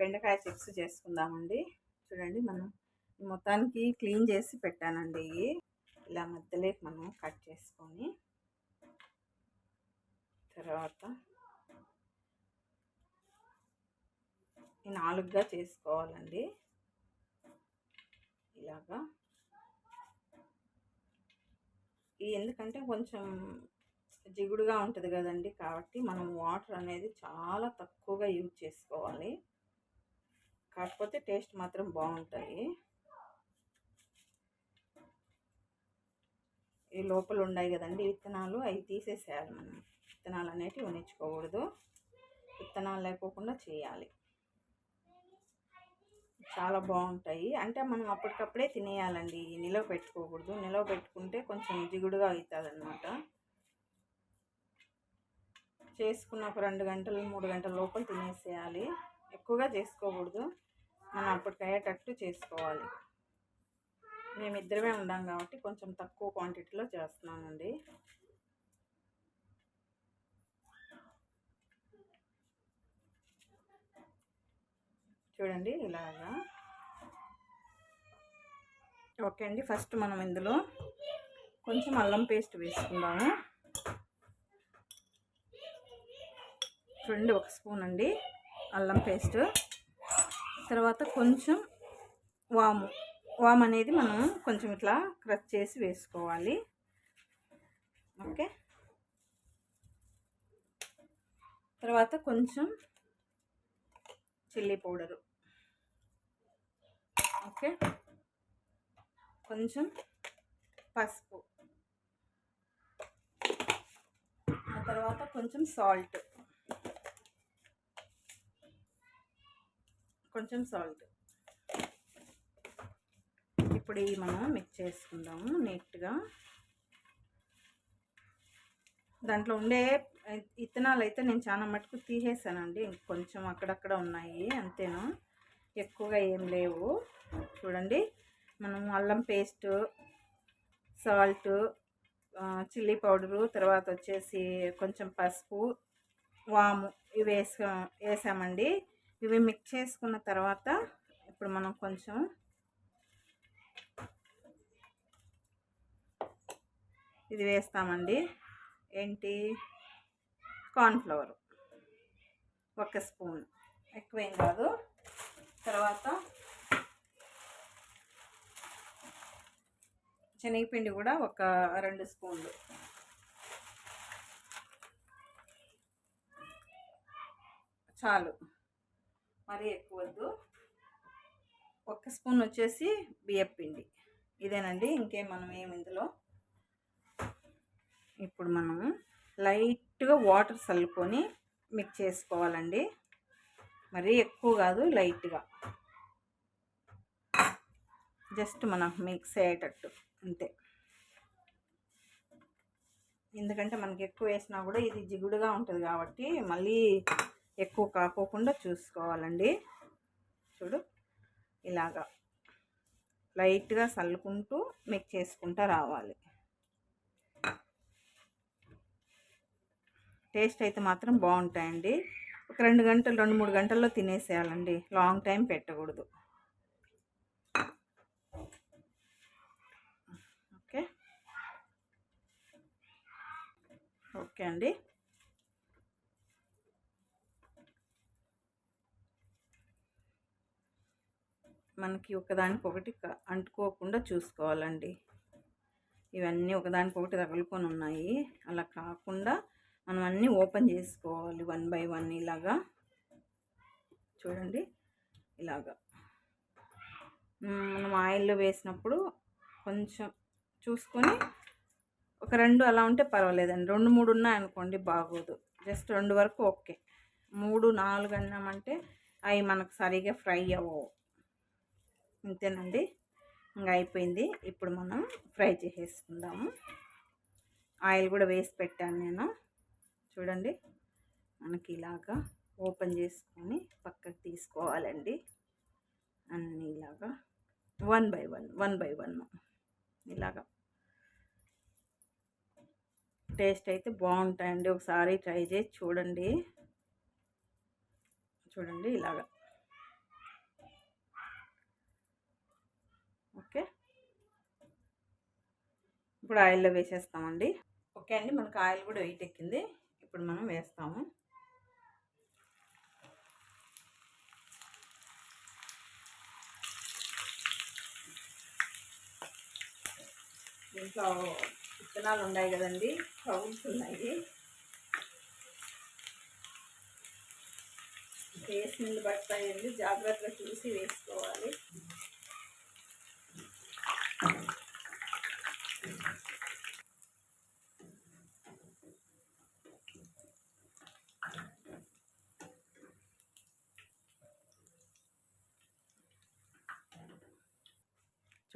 బెండకాయ చిప్స్ చేసుకుందామండి. చూడండి మనం మొత్తానికి క్లీన్ చేసి పెట్టానండి ఇవి. ఇలా మధ్యలోకి మనం కట్ చేసుకొని తర్వాత ఈ నాలుగుగా చేసుకోవాలండి. ఇలాగా. ఈ ఎందుకంటే కొంచెం జిగుడుగా ఉంటుంది కదండి కాబట్టి మనం వాటర్ అనేది చాలా తక్కువగా యూజ్ చేసుకోవాలి. కాకపోతే టేస్ట్ మాత్రం బాగుంటాయి. ఈ లోపల ఉన్నాయి కదండి విత్తనాలు అవి తీసేసేయాలి మనం. విత్తనాలు అనేటివి ఉనిచ్చుకోకూడదు విత్తనాలు లేకోకుండా చేయాలి. చాలా బాగుంటాయి. అంటే మనం అప్పటికప్పుడే తినేయాలండి. నిలవ పెట్టుకోకూడదు. నిలవ పెట్టుకుంటే కొంచెం జిగుడుగా అవుతుంది అనమాట చేసుకున్న ఒక రెండు గంటలు మూడు గంటల లోపల తినేసేయాలి. ఎక్కువగా చేసుకోకూడదు. మనం అప్పటికి అయ్యేటట్టు చేసుకోవాలి. మేమిద్దరమే ఉండాం కాబట్టి కొంచెం తక్కువ క్వాంటిటీలో చేస్తున్నానండి. చూడండి ఇలాగా. ఓకే అండి ఫస్ట్ మనం ఇందులో కొంచెం అల్లం పేస్ట్ వేసుకుందాము. చూడండి ఒక స్పూన్ అండి అల్లం పేస్ట్. తర్వాత కొంచెం వాము. వామ్ అనేది మనం కొంచెం ఇట్లా క్రష్ చేసి వేసుకోవాలి. ఓకే? తర్వాత కొంచెం చిల్లీ పౌడరు. ఓకే? కొంచెం పసుపు. ఆ తర్వాత కొంచెం సాల్ట్. కొంచెం సాల్ట్. ఇప్పుడు ఇవి మనం మిక్స్ చేసుకుందాము నీట్గా. దాంట్లో ఉండే ఇత్తనాలు అయితే నేను చాలా మటుకు తీసేసానండి. కొంచెం అక్కడక్కడ ఉన్నాయి అంతేను? ఎక్కువగా ఏం లేవు. చూడండి మనం అల్లం పేస్ట్ సాల్ట్ చిల్లీ పౌడరు తర్వాత వచ్చేసి కొంచెం పసుపు వాము ఇవి వేసా వేసామండి. ఇవి మిక్స్ చేసుకున్న తర్వాత ఇప్పుడు మనం కొంచెం ఇది వేస్తామండి. ఏంటి? కార్న్ఫ్లవర్ ఒక స్పూన్. ఎక్కువేం కాదు. తర్వాత శనగపిండి కూడా ఒక రెండు స్పూన్లు. చాలు. మరీ ఎక్కువ వద్దు స్పూన్ వచ్చేసి బియ్యం పిండి. ఇదేనండి ఇంకేం మనం ఏమి ఇందులో? ఇప్పుడు మనం లైట్గా వాటర్ చల్లుకొని మిక్స్ చేసుకోవాలండి. మరీ ఎక్కువ కాదు లైట్గా. జస్ట్ మనం మిక్స్ అయ్యేటట్టు అంతే. ఎందుకంటే మనకి ఎక్కువ వేసినా కూడా ఇది జిగుడుగా ఉంటుంది కాబట్టి మళ్ళీ ఎక్కువ కాకోకుండా చూసుకోవాలండి. చూడు ఇలాగా లైట్గా చల్లుకుంటూ మిక్స్ చేసుకుంటూ రావాలి. టేస్ట్ అయితే మాత్రం బాగుంటాయండి. ఒక రెండు గంటలు రెండు మూడు గంటల్లో తినేసేయాలండి. లాంగ్ టైం పెట్టకూడదు. ఓకే. ఓకే అండి. మనకి ఒకదానికొకటి అంటుకోకుండా చూసుకోవాలండి. ఇవన్నీ ఒకదానికొకటి తగులుకొని ఉన్నాయి అలా కాకుండా మనం అన్నీ ఓపెన్ చేసుకోవాలి వన్ బై వన్ ఇలాగా. చూడండి ఇలాగా. మనం ఆయిల్లో వేసినప్పుడు కొంచెం చూసుకొని ఒక రెండు అలా ఉంటే పర్వాలేదండి. రెండు మూడు ఉన్నాయనుకోండి బాగోదు. జస్ట్ రెండు వరకు ఓకే. మూడు నాలుగు అన్నామంటే అవి మనకు సరిగా ఫ్రై అవ్వవు. అంతేనండి ఇంకా అయిపోయింది. ఇప్పుడు మనం ఫ్రై చేసేసుకుందాము. ఆయిల్ కూడా వేసి పెట్టాను నేను. చూడండి. మనకి ఇలాగా ఓపెన్ చేసుకొని పక్కకు తీసుకోవాలండి. అన్నీ ఇలాగా one by one one by one ఇలాగా. టేస్ట్ అయితే బాగుంటాయండి. ఒకసారి ట్రై చేసి చూడండి. చూడండి ఇలాగా. ఇప్పుడు ఆయిల్లో వేసేస్తామండి. ఓకే అండి మనకు ఆయిల్ కూడా వెయిట్ ఎక్కింది. ఇప్పుడు మనం వేస్తాము. దీంట్లో విత్తనాలు ఉన్నాయి కదండి కౌల్స్ ఉన్నాయి. వేసిన పడతాయండి జాగ్రత్తగా చూసి వేసుకోవాలి.